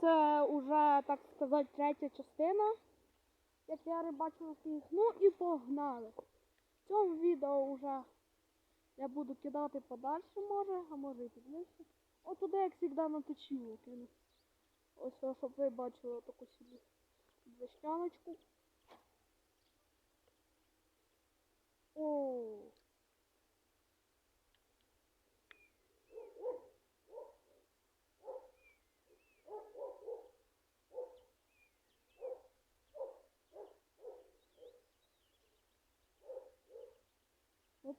це вже, так сказати, третя частина, як я рибачив сніг. Ну і погнали. В цьому відео вже я буду кидати подальше, може, а може і підближче. От туди, як завжди, на кину. Ось, щоб ви бачили таку собі вишняночку. О.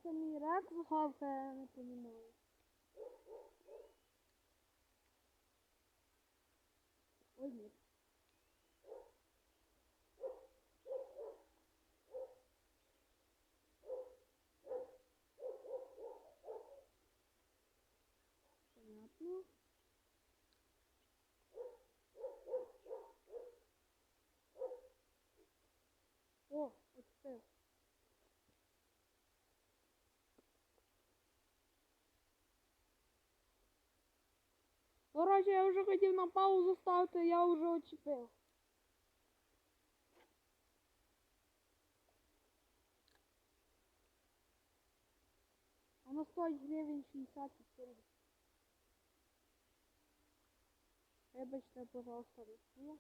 Це мій рак згавка, я не розумію. Ой, ні. Понятно. О, оце. Короче, я вже хотів на паузу ставити, я вже очепив. Воно стоїть гривень 60 і 40. Вибачте, пожалуйста, рисую.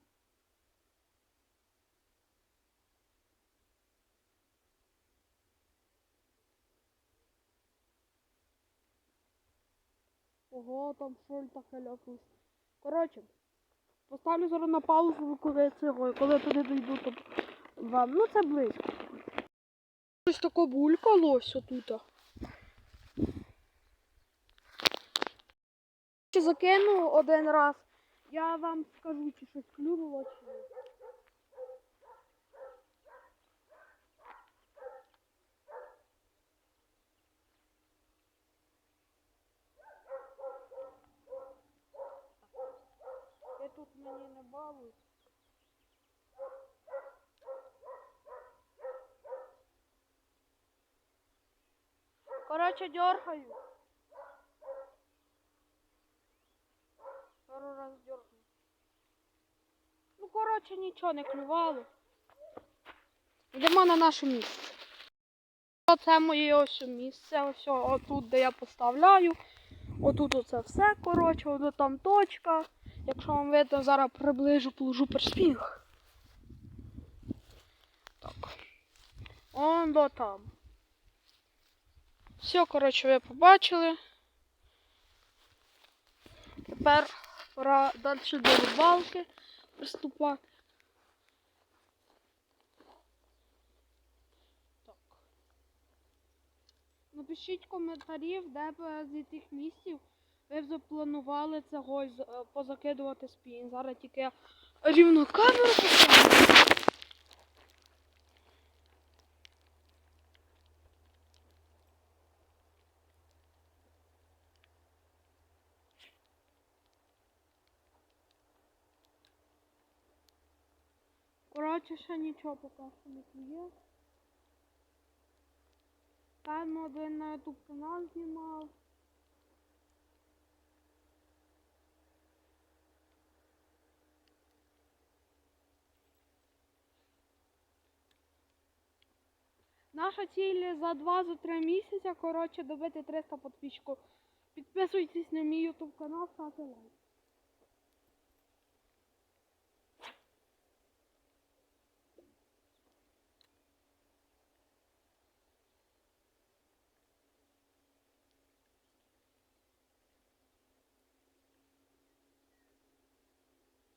Ого, там шоль таке ляпнусь. Коротше, поставлю зараз на паузу, коли цього, коли туди дойду, то вам. Ну це близько. Щось таке булькалось отут. Закину один раз, я вам скажу, чи щось клюнуло, чи ні. Мені не балуй. Короче, дергаю. Пару раз дергаю. Ну, короче, нічого не клювало. Йдемо на наше місце. Оце моє ось місце. Ось отут, де я поставляю. Отут оце все, коротше, ось там точка. Якщо вам видно, зараз приближу, положу перспінг. Так. Он до там. Все, коротше, ви побачили. Тепер пора далі до рибалки приступати. Напишіть коментарі, де б з тих місців ви б запланували цього з- е, позакидувати спін. Зараз тільки рівно камеру поставлю. Коротше, ще нічого поки що не клює. Там один на YouTube канал знімав. Наша ціль за 2-3 місяця, коротше, добити 300 підписчиків. Підписуйтесь на мій YouTube канал, ставте лайк.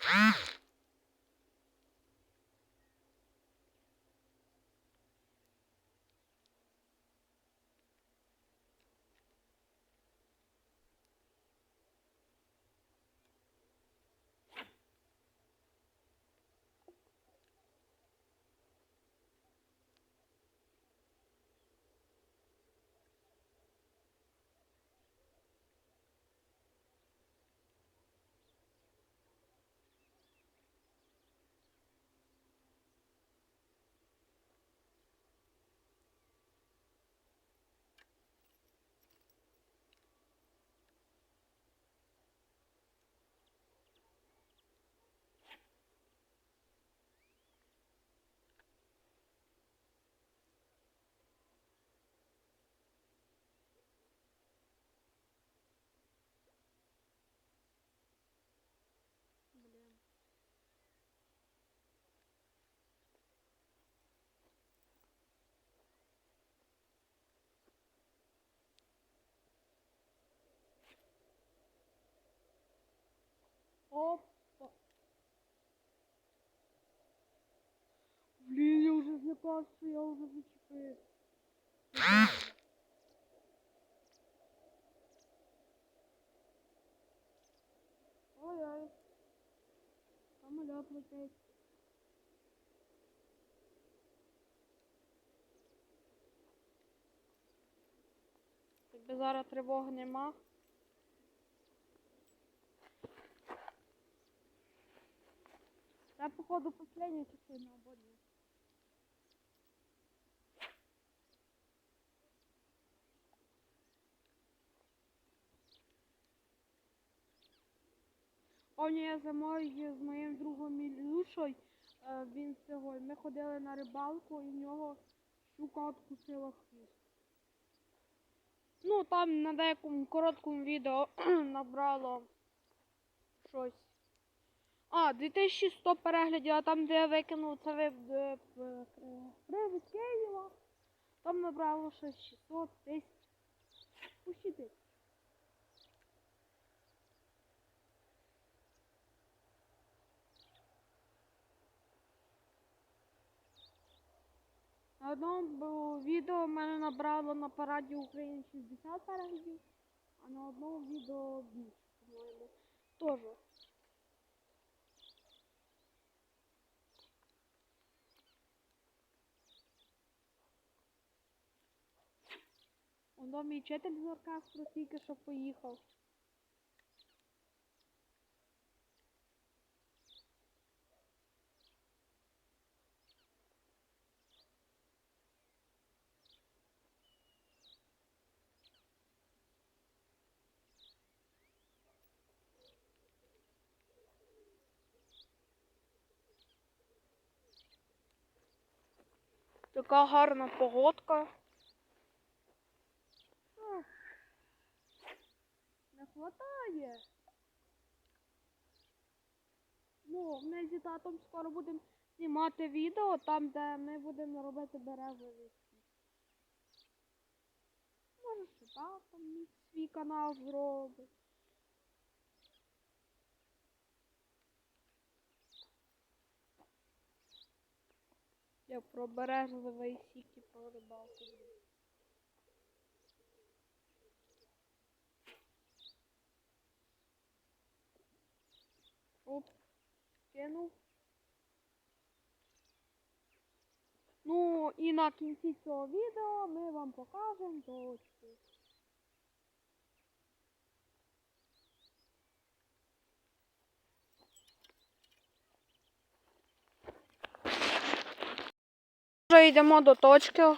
Ah! Опа. Блін, я вже злякався, я вже зачепив. Ой-ой. Самолет летить. Якби зараз тривоги нема. Це, походу, последня частина або ні. Пам'ятаю, я зимою з моїм другом Ілюшою, е, він цього, ми ходили на рибалку і в нього щука откусила хвіст. Ну, там на деякому короткому відео набрало щось. А, 2100 переглядів, а там, де я викинув це ви е, Києва, там набрало щось 600 тисяч. Пущі. На одному відео в мене набрало на параді України 60 переглядів, а на одному відео більше, по-моєму. Тоже. Воно мій вчитель з оркестру тільки що поїхав. Така гарна погодка. Ах, Не хватає. Ну, ми зі татом скоро будемо знімати відео там, де ми будемо робити березовий сік. Може, що тато мій свій канал зробить. Я про березовий сік і про рибалку. буду. Оп, кинув. Ну і на кінці цього відео ми вам покажемо точку. Вже йдемо до точки.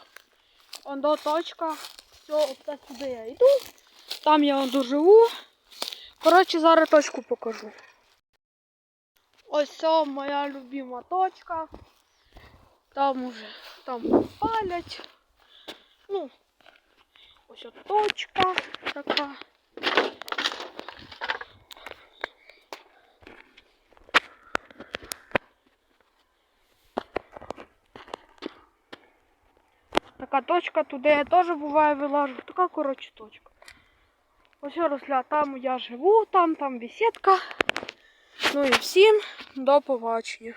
Он до точка. Все, оце сюди я йду. Там я он доживу. Коротше, зараз точку покажу. Ось це моя любима точка. Там уже там палять. Ну, ось точка така. Така точка, туди я теж буває вилажу. Така коротше точка. Ось розля, там я живу, там, там бесідка. Ну і всім до побачення.